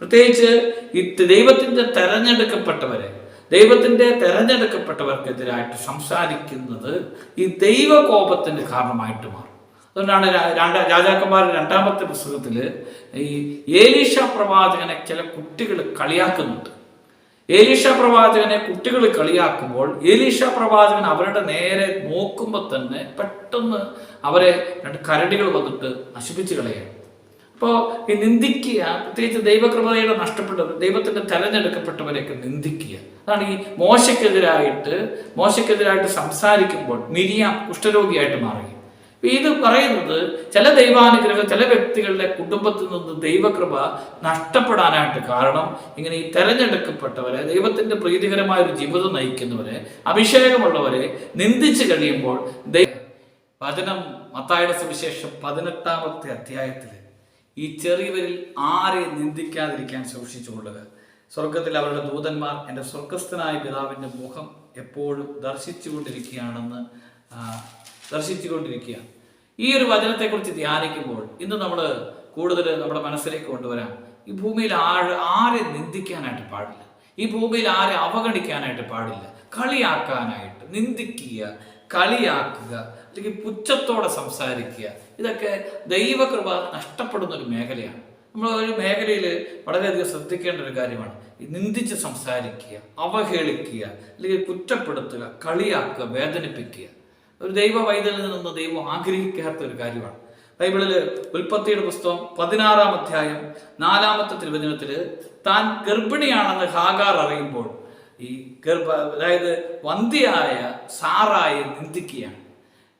പ്രത്യേകിച്ച് ഈ ദൈവത്തിന്റെ തെരഞ്ഞെടുക്കപ്പെട്ടവരെ ദൈവത്തിന്റെ തെരഞ്ഞെടുക്കപ്പെട്ടവർക്കെതിരായിട്ട് സംസാരിക്കുന്നത് ഈ ദൈവകോപത്തിന് കാരണമായിട്ട് മാറും. അതുകൊണ്ടാണ് രണ്ട് രാജാക്കന്മാർ രണ്ടാമത്തെ പുസ്തകത്തിൽ ഈ ഏലീഷ പ്രവാചകനെ ചില കുട്ടികൾ കളിയാക്കുന്നുണ്ട്. ഏലീഷ പ്രവാചകനെ കുട്ടികൾ കളിയാക്കുമ്പോൾ ഏലീഷ പ്രവാചകൻ അവരുടെ നേരെ നോക്കുമ്പോൾ തന്നെ പെട്ടെന്ന് അവരെ രണ്ട് കരടികൾ വന്നിട്ട് നശിപ്പിച്ച് കളയാണ് അപ്പോൾ ഈ നിന്ദിക്കുക. പ്രത്യേകിച്ച് ദൈവകൃപതയുടെ നഷ്ടപ്പെട്ടവർ ദൈവത്തിന്റെ തെരഞ്ഞെടുക്കപ്പെട്ടവരെയൊക്കെ നിന്ദിക്കുക. അതാണ് ഈ മോശക്കെതിരായിട്ട് മോശക്കെതിരായിട്ട് സംസാരിക്കുമ്പോൾ മിരിയാം കുഷ്ഠരോഗിയായിട്ട് മാറി ഇത് പറയുന്നത് ചില ദൈവാനുഗ്രഹം ചില വ്യക്തികളുടെ കുടുംബത്തിൽ നിന്ന് ദൈവകൃപ നഷ്ടപ്പെടാനായിട്ട് കാരണം ഇങ്ങനെ ഈ തെരഞ്ഞെടുക്കപ്പെട്ടവരെ ദൈവത്തിന്റെ പ്രീതികരമായ ഒരു ജീവിതം നയിക്കുന്നവരെ അഭിഷേകമുള്ളവരെ നിന്ദിച്ചു കഴിയുമ്പോൾ വചനം മത്തായുടെ സുവിശേഷം പതിനെട്ടാമത്തെ അധ്യായത്തിൽ ഈ ചെറിയവരിൽ ആരെ നിന്ദിക്കാതിരിക്കാൻ സൂക്ഷിച്ചുകൊള്ളുക. സ്വർഗത്തിൽ അവരുടെ ദൂതന്മാർ എന്റെ സ്വർഗസ്ഥനായ പിതാവിന്റെ മുഖം എപ്പോഴും ദർശിച്ചുകൊണ്ടിരിക്കുകയാണെന്ന് ദർശിച്ചുകൊണ്ടിരിക്കുക. ഈ ഒരു വചനത്തെക്കുറിച്ച് ധ്യാനിക്കുമ്പോൾ ഇന്ന് നമ്മൾ കൂടുതൽ നമ്മുടെ മനസ്സിലേക്ക് കൊണ്ടുവരാം. ഈ ഭൂമിയിൽ ആര് ആരെ നിന്ദിക്കാനായിട്ട് പാടില്ല. ഈ ഭൂമിയിൽ ആരെ അവഗണിക്കാനായിട്ട് പാടില്ല. കളിയാക്കാനായിട്ട് നിന്ദിക്കുക കളിയാക്കുക അല്ലെങ്കിൽ പുച്ഛത്തോടെ സംസാരിക്കുക ഇതൊക്കെ ദൈവകൃപ നഷ്ടപ്പെടുന്ന ഒരു മേഖലയാണ്. നമ്മൾ ഒരു മേഖലയിൽ വളരെയധികം ശ്രദ്ധിക്കേണ്ട ഒരു കാര്യമാണ്. നിന്ദിച്ച് സംസാരിക്കുക അവഹേളിക്കുക അല്ലെങ്കിൽ കുറ്റപ്പെടുത്തുക കളിയാക്കുക വേദനിപ്പിക്കുക. ഒരു ദൈവ വൈതലിൽ നിന്ന് ദൈവം ആഗ്രഹിക്കാത്ത ഒരു കാര്യമാണ്. ബൈബിളിൽ ഉൽപ്പത്തിയുടെ പുസ്തകം പതിനാറാം അധ്യായം നാലാമത്തെ തിരുവചനത്തിൽ താൻ ഗർഭിണിയാണെന്ന് ഹാഗാർ അറിയുമ്പോൾ ഈ ഗർഭ അതായത് വന്ധ്യയായ സാറായി നിന്ദിക്കുകയാണ്.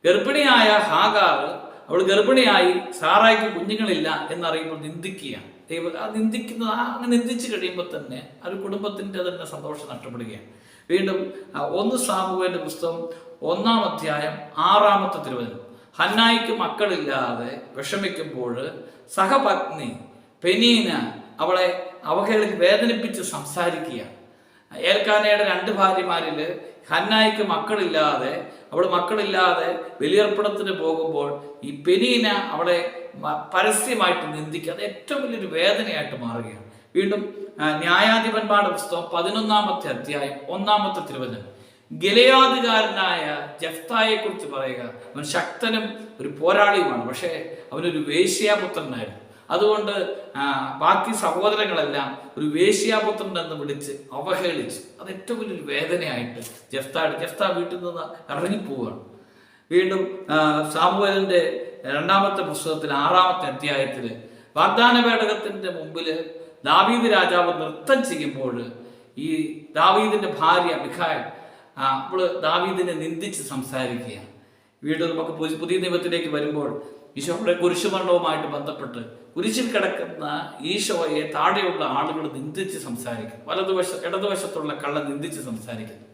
ഗർഭിണിയായ ഹാഗാർ അവൾ ഗർഭിണിയായി സാറായിക്ക് കുഞ്ഞുങ്ങളില്ല എന്നറിയുമ്പോൾ നിന്ദിക്കുകയാണ്. ദൈവം ആ നിന്ദിക്കുന്ന ആ അങ്ങ് നിന്ദിച്ചു കഴിയുമ്പോൾ തന്നെ ആ ഒരു കുടുംബത്തിന്റെ തന്നെ സന്തോഷം നഷ്ടപ്പെടുകയാണ്. വീണ്ടും ഒന്ന് സാമുവേന്റെ പുസ്തകം ഒന്നാം അധ്യായം ആറാമത്തെ തിരുവചനം. ഹന്നായിക്ക് മക്കളില്ലാതെ വിഷമിക്കുമ്പോൾ സഹപത്നി പെനീന അവളെ അവഹേളിക്ക് വേദനിപ്പിച്ച് സംസാരിക്കുകയാണ്. ഏൽക്കാനയുടെ രണ്ട് ഭാര്യമാരിൽ ഹന്നായിക്ക് മക്കളില്ലാതെ അവൾ മക്കളില്ലാതെ ബലിയർപ്പണത്തിന് പോകുമ്പോൾ ഈ പെനീന അവളെ പരസ്യമായിട്ട് നിന്ദിക്കുക. അത് ഏറ്റവും വലിയൊരു വേദനയായിട്ട് മാറുകയാണ്. വീണ്ടും ന്യായാധിപന്മാരുടെ പുസ്തകം പതിനൊന്നാമത്തെ അധ്യായം ഒന്നാമത്തെ തിരുവചനം. ഗലയാധികാരനായ ജഫ്തായെ കുറിച്ച് പറയുക. അവൻ ശക്തനും ഒരു പോരാളിയുമാണ്. പക്ഷേ അവനൊരു വേശ്യാപുത്രനായിരുന്നു. അതുകൊണ്ട് ബാക്കി സഹോദരങ്ങളെല്ലാം ഒരു വേശ്യാപുത്രൻ എന്ന് വിളിച്ച് അവഹേളിച്ച്. അത് ഏറ്റവും വലിയൊരു വേദനയായിട്ട് ജഫ്ത ജഫ്ത വീട്ടിൽ നിന്ന് ഇറങ്ങിപ്പോവുകയാണ്. വീണ്ടും സാമുവേലിന്റെ രണ്ടാമത്തെ പുസ്തകത്തിൽ ആറാമത്തെ അധ്യായത്തിൽ വാഗ്ദാന പേടകത്തിന്റെ മുമ്പിൽ ദാവീദ് രാജാവ് നൃത്തം ചെയ്യുമ്പോൾ ഈ ദാവീദിന്റെ ഭാര്യ മിഖായൽ അവൾ ദാവീദിനെ നിന്ദിച്ച് സംസാരിക്കുകയാണ്. വീണ്ടും നമുക്ക് പുതിയ നിയമത്തിലേക്ക് വരുമ്പോൾ ഈശോയുടെ കുരിശുമരണവുമായിട്ട് ബന്ധപ്പെട്ട് കുരിശിൽ കിടക്കുന്ന ഈശോയെ താഴെയുള്ള ആളുകൾ നിന്ദിച്ച് സംസാരിക്കും വലതുവശ ഇടതുവശത്തുള്ള കള്ള നിന്ദിച്ച് സംസാരിക്കുന്നു.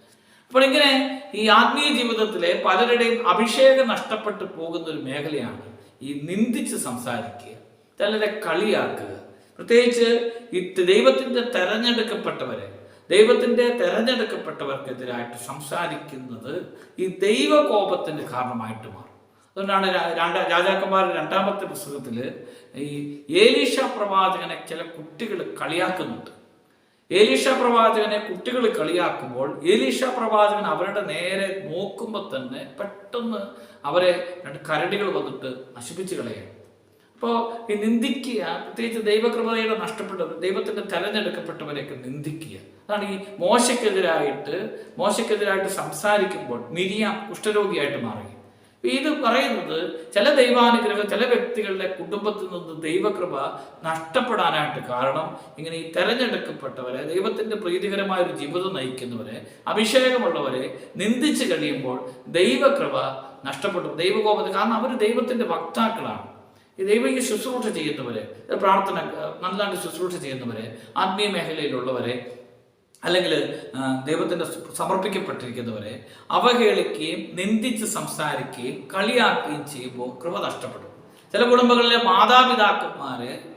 അപ്പോൾ ഇങ്ങനെ ഈ ആത്മീയ ജീവിതത്തിലെ പലരുടെയും അഭിഷേകം നഷ്ടപ്പെട്ടു പോകുന്ന ഒരു മേഖലയാണ് ഈ നിന്ദിച്ച് സംസാരിക്കുക ചിലരെ കളിയാക്കുക. പ്രത്യേകിച്ച് ഈ ദൈവത്തിന്റെ തെരഞ്ഞെടുക്കപ്പെട്ടവരെ ദൈവത്തിന്റെ തെരഞ്ഞെടുക്കപ്പെട്ടവർക്കെതിരായിട്ട് സംസാരിക്കുന്നത് ഈ ദൈവകോപത്തിന് കാരണമായിട്ട് മാറും. അതുകൊണ്ടാണ് രണ്ട രാജാക്കന്മാരുടെ രണ്ടാമത്തെ പുസ്തകത്തിൽ ഈ ഏലീഷ പ്രവാചകനെ ചില കുട്ടികൾ കളിയാക്കുന്നുണ്ട്. ഏലീഷ പ്രവാചകനെ കുട്ടികൾ കളിയാക്കുമ്പോൾ ഏലീഷ പ്രവാചകൻ അവരുടെ നേരെ നോക്കുമ്പോൾ തന്നെ പെട്ടെന്ന് അവരെ രണ്ട് കരടികൾ വന്നിട്ട് നശിപ്പിച്ച് കളയാണ്. അപ്പോൾ ഈ നിന്ദിക്കുക പ്രത്യേകിച്ച് ദൈവകൃപതയുടെ നഷ്ടപ്പെട്ടവർ ദൈവത്തിന്റെ തെരഞ്ഞെടുക്കപ്പെട്ടവരെയൊക്കെ നിന്ദിക്കുക. അതാണ് ഈ മോശക്കെതിരായിട്ട് മോശക്കെതിരായിട്ട് സംസാരിക്കുമ്പോൾ മിരിയാം കുഷ്ഠരോഗിയായിട്ട് മാറി ഇത് പറയുന്നത് ചില ദൈവാനുഗ്രഹം ചില വ്യക്തികളുടെ കുടുംബത്തിൽ നിന്ന് ദൈവകൃപ നഷ്ടപ്പെടാനായിട്ട് കാരണം ഇങ്ങനെ ഈ തെരഞ്ഞെടുക്കപ്പെട്ടവരെ ദൈവത്തിന്റെ പ്രീതികരമായ ഒരു ജീവിതം നയിക്കുന്നവരെ അഭിഷേകമുള്ളവരെ നിന്ദിച്ചു കഴിയുമ്പോൾ ദൈവകൃപ നഷ്ടപ്പെട്ടു ദൈവകോപത്തിൽ കാരണം അവർ ദൈവത്തിന്റെ വക്താക്കളാണ്. ഈ ദൈവിക ശുശ്രൂഷ ചെയ്യുന്നവരെ പ്രാർത്ഥന നന്നായിട്ട് ശുശ്രൂഷ ചെയ്യുന്നവരെ ആത്മീയ മേഖലയിലുള്ളവരെ അല്ലെങ്കിൽ ദൈവത്തിന് സമർപ്പിക്കപ്പെട്ടിരിക്കുന്നവരെ അവഹേളിക്കുകയും നിന്ദിച്ച് സംസാരിക്കുകയും കളിയാക്കുകയും ചെയ്യുമ്പോൾ കൃപ നഷ്ടപ്പെടും. ചില കുടുംബങ്ങളിലെ മാതാപിതാക്കന്മാര്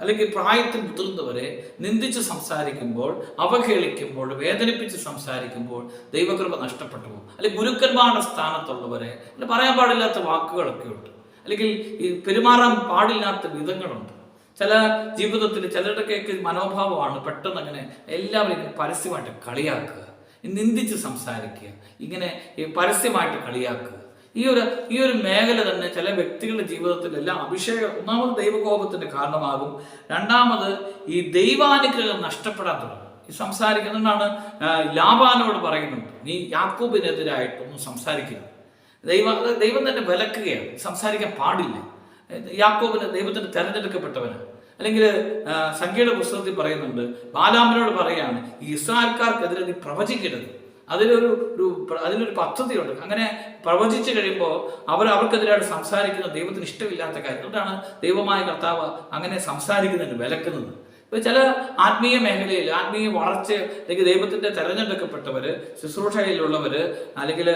അല്ലെങ്കിൽ പ്രായത്തിൽ മുതിർന്നവരെ നിന്ദിച്ച് സംസാരിക്കുമ്പോൾ അവഹേളിക്കുമ്പോൾ വേദനിപ്പിച്ച് സംസാരിക്കുമ്പോൾ ദൈവകൃപ നഷ്ടപ്പെട്ടു പോകും. അല്ലെങ്കിൽ ഗുരുക്കന്മാരുടെ സ്ഥാനത്തുള്ളവരെ പറയാൻ പാടില്ലാത്ത വാക്കുകളൊക്കെ ഉണ്ട്. അല്ലെങ്കിൽ ഈ പെരുമാറാൻ പാടില്ലാത്ത വിധങ്ങളുണ്ട്. ചില ജീവിതത്തിൽ ചിലരുടെയൊക്കെ മനോഭാവമാണ് പെട്ടെന്ന് അങ്ങനെ എല്ലാവരും പരസ്യമായിട്ട് കളിയാക്കുക. നിന്ദിച്ച് സംസാരിക്കുക. ഇങ്ങനെ പരസ്യമായിട്ട് കളിയാക്കുക. ഈ ഒരു ഈ ഒരു മേഖല തന്നെ ചില വ്യക്തികളുടെ ജീവിതത്തിൽ എല്ലാം അഭിഷേകം ഒന്നാമത് ദൈവകോപത്തിന്റെ കാരണമാകും. രണ്ടാമത് ഈ ദൈവാനുഗ്രഹം നഷ്ടപ്പെടാൻ തുടങ്ങും. ഈ സംസാരിക്കുന്നതാണ് ലാബാനോട് പറയുന്നുണ്ട് നീ യാക്കൂബിനെതിരായിട്ടൊന്നും സംസാരിക്കരുത്. ദൈവ ദൈവം തന്നെ വിലക്കുകയാണ്. സംസാരിക്കാൻ പാടില്ല. യാക്കോബിന് ദൈവത്തിന് തെരഞ്ഞെടുക്കപ്പെട്ടവന്. അല്ലെങ്കിൽ സംഖ്യയുടെ പുസ്തകത്തിൽ പറയുന്നുണ്ട് ബാലാമിനോട് പറയാണ് ഈ ഇസ്രായേൽക്കാർക്കെതിരെ നീ പ്രവചിക്കരുത്. അതിലൊരു ഒരു അതിലൊരു പദ്ധതിയുണ്ട്. അങ്ങനെ പ്രവചിച്ചു കഴിയുമ്പോൾ അവർ അവർക്കെതിരായിട്ട് സംസാരിക്കുന്ന ദൈവത്തിന് ഇഷ്ടമില്ലാത്ത കാര്യം. അതുകൊണ്ടാണ് ദൈവമായ കർത്താവ് അങ്ങനെ സംസാരിക്കുന്നതിന് വിലക്കുന്നത്. ഇപ്പൊ ചില ആത്മീയ മേഖലയിൽ ആത്മീയ വളർച്ച അല്ലെങ്കിൽ ദൈവത്തിന്റെ തെരഞ്ഞെടുക്കപ്പെട്ടവര് ശുശ്രൂഷയിലുള്ളവര് അല്ലെങ്കിൽ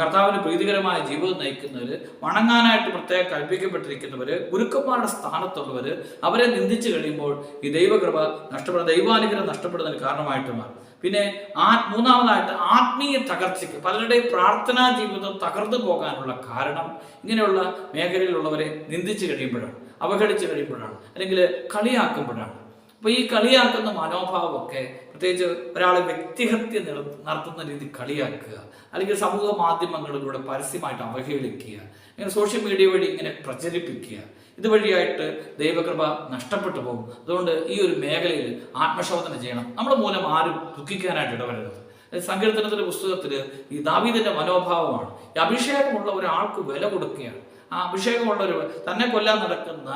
കർത്താവിന് പ്രീതികരമായ ജീവിതം നയിക്കുന്നവര് വണങ്ങാനായിട്ട് പ്രത്യേകം കൽപ്പിക്കപ്പെട്ടിരിക്കുന്നവര് ഗുരുക്കന്മാരുടെ സ്ഥാനത്തുള്ളവര് അവരെ നിന്ദിച്ചു കഴിയുമ്പോൾ ഈ ദൈവകൃപ നഷ്ടപ്പെടുന്ന ദൈവാനുഗ്രഹം നഷ്ടപ്പെടുന്നതിന് കാരണമായിട്ട് മാറും. പിന്നെ ആ മൂന്നാമതായിട്ട് ആത്മീയ തകർച്ചയ്ക്ക് പലരുടെയും പ്രാർത്ഥനാ ജീവിതം തകർന്നു പോകാനുള്ള കാരണം ഇങ്ങനെയുള്ള മേഖലയിലുള്ളവരെ നിന്ദിച്ചു കഴിയുമ്പോഴാണ് അവഗണിച്ചു കഴിയുമ്പോഴാണ് അല്ലെങ്കിൽ കളിയാക്കുമ്പോഴാണ്. അപ്പൊ ഈ കളിയാക്കുന്ന മനോഭാവമൊക്കെ പ്രത്യേകിച്ച് ഒരാളെ വ്യക്തിഹത്യ നടത്തുന്ന രീതി കളിയാക്കുക അല്ലെങ്കിൽ സമൂഹ മാധ്യമങ്ങളിലൂടെ പരസ്യമായിട്ട് അവഹേളിക്കുക ഇങ്ങനെ സോഷ്യൽ മീഡിയ വഴി ഇങ്ങനെ പ്രചരിപ്പിക്കുക ഇതുവഴിയായിട്ട് ദൈവകൃപ നഷ്ടപ്പെട്ടു പോകും. അതുകൊണ്ട് ഈ ഒരു മേഖലയിൽ ആത്മശോധന ചെയ്യണം. നമ്മൾ മൂലം ആരും ദുഃഖിക്കാനായിട്ട് ഇടവരരുത്. സങ്കീർത്തനത്തിന്റെ പുസ്തകത്തിൽ ഈ ദാവീദിന്റെ മനോഭാവമാണ്. ഈ അഭിഷേകമുള്ള ഒരാൾക്ക് വില കൊടുക്കുകയാണ്. ആ അഭിഷേകമുള്ള ഒരു തന്നെ കൊല്ലാൻ നടക്കുന്ന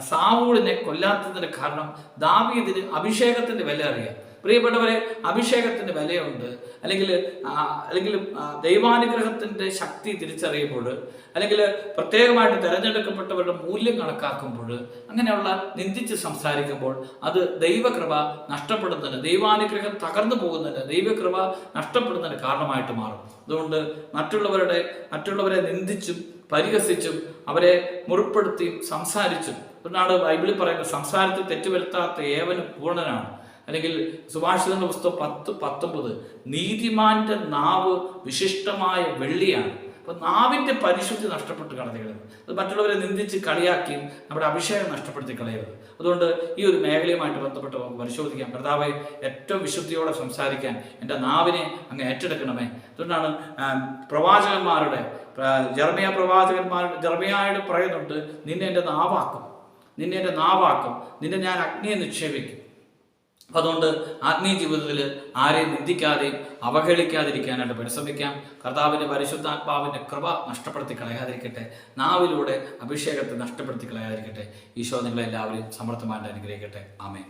സാവൂളിനെ കൊല്ലാത്തതിന് കാരണം ദാവീദിന് അഭിഷേകത്തിന്റെ വില അറിയാം. പ്രിയപ്പെട്ടവരെ അഭിഷേകത്തിന്റെ വിലയുണ്ട്. അല്ലെങ്കിൽ അല്ലെങ്കിൽ ദൈവാനുഗ്രഹത്തിന്റെ ശക്തി തിരിച്ചറിയുമ്പോൾ അല്ലെങ്കിൽ പ്രത്യേകമായിട്ട് തിരഞ്ഞെടുക്കപ്പെട്ടവരുടെ മൂല്യം കണക്കാക്കുമ്പോൾ അങ്ങനെയുള്ള നിന്ദിച്ച് സംസാരിക്കുമ്പോൾ അത് ദൈവകൃപ നഷ്ടപ്പെടുന്നതിന് ദൈവാനുഗ്രഹം തകർന്നു പോകുന്നതിന് ദൈവകൃപ നഷ്ടപ്പെടുന്നതിന് കാരണമായിട്ട് മാറും. അതുകൊണ്ട് മറ്റുള്ളവരുടെ മറ്റുള്ളവരെ നിന്ദിച്ചും പരിഹസിച്ചും അവരെ മുറിപ്പെടുത്തിയും സംസാരിച്ചും അതുകൊണ്ടാണ് ബൈബിളിൽ പറയുന്നത് സംസാരത്തിൽ തെറ്റുവരുത്താത്ത ഏവനും പൂർണനാണ്. അല്ലെങ്കിൽ സുഭാഷിതന്റെ പുസ്തകം പത്ത് പത്തൊമ്പത് നീതിമാന്റെ നാവ് വിശിഷ്ടമായ വെള്ളിയാണ്. അപ്പൊ നാവിന്റെ പരിശുദ്ധി നഷ്ടപ്പെട്ട് കളയരുത്. അത് മറ്റുള്ളവരെ നിന്ദിച്ച് കളിയാക്കിയും നമ്മുടെ അഭിഷേകം നഷ്ടപ്പെടുത്തി കളയരുത്. അതുകൊണ്ട് ഈ ഒരു മേഖലയുമായിട്ട് ബന്ധപ്പെട്ട് പരിശോധിക്കാം. കർത്താവെ ഏറ്റവും വിശുദ്ധിയോടെ സംസാരിക്കാൻ എന്റെ നാവിനെ അങ്ങ് ഏറ്റെടുക്കണമേ. അതുകൊണ്ടാണ് പ്രവാചകന്മാരുടെ ജർമിയ പ്രവാചകന്മാരുടെ ജർമിയായിട്ട് പറയുന്നുണ്ട് നിന്നെ എന്റെ നാവാക്കും. നിന്നെ എന്റെ നാവാക്കും. നിന്നെ ഞാൻ അഗ്നിയെ നിക്ഷേപിക്കും. അതുകൊണ്ട് ആത്മീയ ജീവിതത്തിൽ ആരെയും നിന്ദിക്കാതെയും അവഹേളിക്കാതിരിക്കാനായിട്ട് പരിശ്രമിക്കാം. കർത്താവിന്റെ പരിശുദ്ധാത്മാവിന്റെ കൃപ നഷ്ടപ്പെടുത്തി കളയാതിരിക്കട്ടെ. നാവിലൂടെ അഭിഷേകത്തെ നഷ്ടപ്പെടുത്തി കളയാതിരിക്കട്ടെ. ഈശോ നിങ്ങളെല്ലാവരെയും സമർത്ഥമായിട്ട് അനുഗ്രഹിക്കട്ടെ. ആമേ